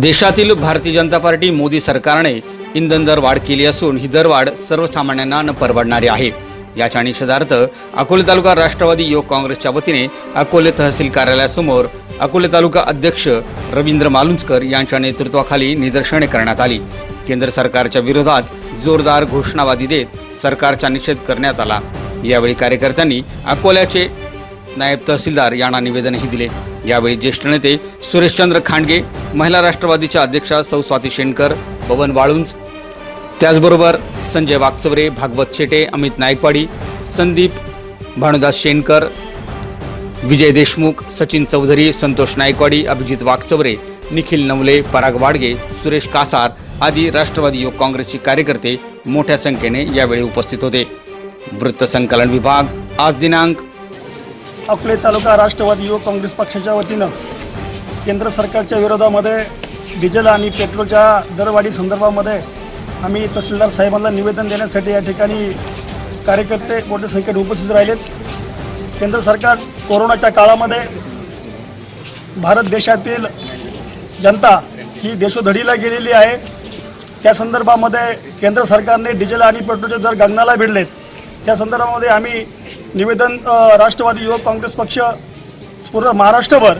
देशातील भारतीय जनता पार्टी मोदी सरकारने इंधन दर वाढ केली असून ही दरवाढ सर्वसामान्यांना न परवडणारी आहे. याच्या निषेधार्थ अकोले तालुका राष्ट्रवादी युवक काँग्रेसच्या वतीने अकोले तहसील कार्यालयासमोर अकोले तालुका अध्यक्ष रवींद्र मालुंजकर यांच्या नेतृत्वाखाली निदर्शने करण्यात आली. केंद्र सरकारच्या विरोधात जोरदार घोषणाबाजी देत सरकारचा निषेध करण्यात आला. यावेळी कार्यकर्त्यांनी अकोल्याचे नायब तहसीलदार यांना निवेदनही दिले. यावेळी ज्येष्ठ नेते सुरेशचंद्र खांडगे महिला राष्ट्रवादीच्या अध्यक्षा सौ स्वाती शेणकर बबन वाळुंज. त्याचबरोबर संजय वागचवरे भागवत शेटे अमित नायकवाडी संदीप भानुदास शेणकर विजय देशमुख सचिन चौधरी संतोष नायकवाडी अभिजित वागचवरे निखिल नवले पराग वाडगे सुरेश कासार आदी राष्ट्रवादी युवक काँग्रेसचे कार्यकर्ते मोठ्या संख्येने यावेळी उपस्थित होते. वृत्तसंकलन विभाग आज दिनांक अकोले तालुका राष्ट्रवादी युवक काँग्रेस पक्षाच्या वतीनं केंद्र सरकारच्या विरोधामध्ये डिझेल आणि पेट्रोलच्या दरवाढी संदर्भामध्ये आम्ही तहसीलदार साहेबांना निवेदन देण्यासाठी या ठिकाणी कार्यकर्ते मोठ्या संख्येत उपस्थित राहिलेत. केंद्र सरकार कोरोनाच्या काळामध्ये भारत देशातील जनता ही देशोधडीला गेलेली आहे. त्या संदर्भामध्ये केंद्र सरकारने डिझेल आणि पेट्रोलचे दर गगनाला भिडलेत. त्या संदर्भामध्ये आम्ही निवेदन राष्ट्रवादी युवक काँग्रेस पक्ष पूर्ण महाराष्ट्रभर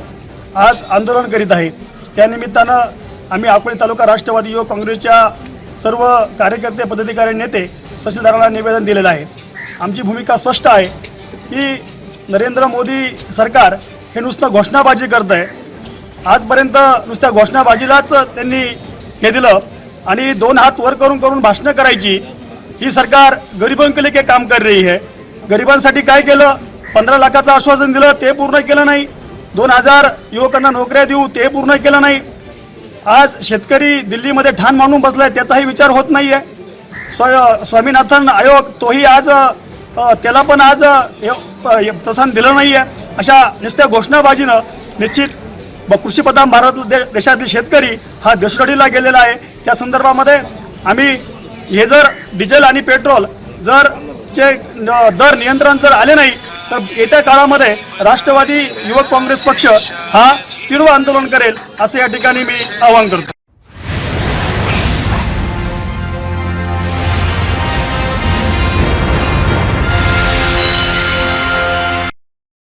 आज आंदोलन करीत आहे. त्यानिमित्तानं आम्ही अकोले तालुका राष्ट्रवादी युवक काँग्रेसच्या सर्व कार्यकर्ते पदाधिकारी नेते तहसीलदारांना निवेदन दिलेलं आहे. आमची भूमिका स्पष्ट आहे की नरेंद्र मोदी सरकार हे नुसतं घोषणाबाजी करत आहे. आजपर्यंत नुसत्या घोषणाबाजीलाच त्यांनी हे दिलं आणि दोन हात वर करून करून भाषणं करायची ही सरकार गरिबांके लिए काम कर रही है. गरिबांसाठी काय केलं? पंधरा लाखाचं आश्वासन दिलं ते पूर्ण केलं नाही. दोन हजार युवकांना नोकऱ्या देऊ ते पूर्ण केलं नाही. आज शेतकरी दिल्लीमध्ये ठाण मांडून बसलाय त्याचाही विचार होत नाहीये. स्व स्वामीनाथन आयोग तोही आज त्याला पण आज प्रोत्साहन दिलं नाही आहे अशा नुसत्या घोषणाबाजीनं निश्चित ब- कृषीप्रधान भारत दे- देशातील शेतकरी हा देशोडीला गेलेला आहे. त्या संदर्भामध्ये आम्ही हे जर डिझेल आणि पेट्रोल जर चे दर नियंत्रण जर आले नाही तर येत्या काळामध्ये राष्ट्रवादी युवक काँग्रेस पक्ष हा तीव्र आंदोलन करेल असं या ठिकाणी मी आवाहन करतो.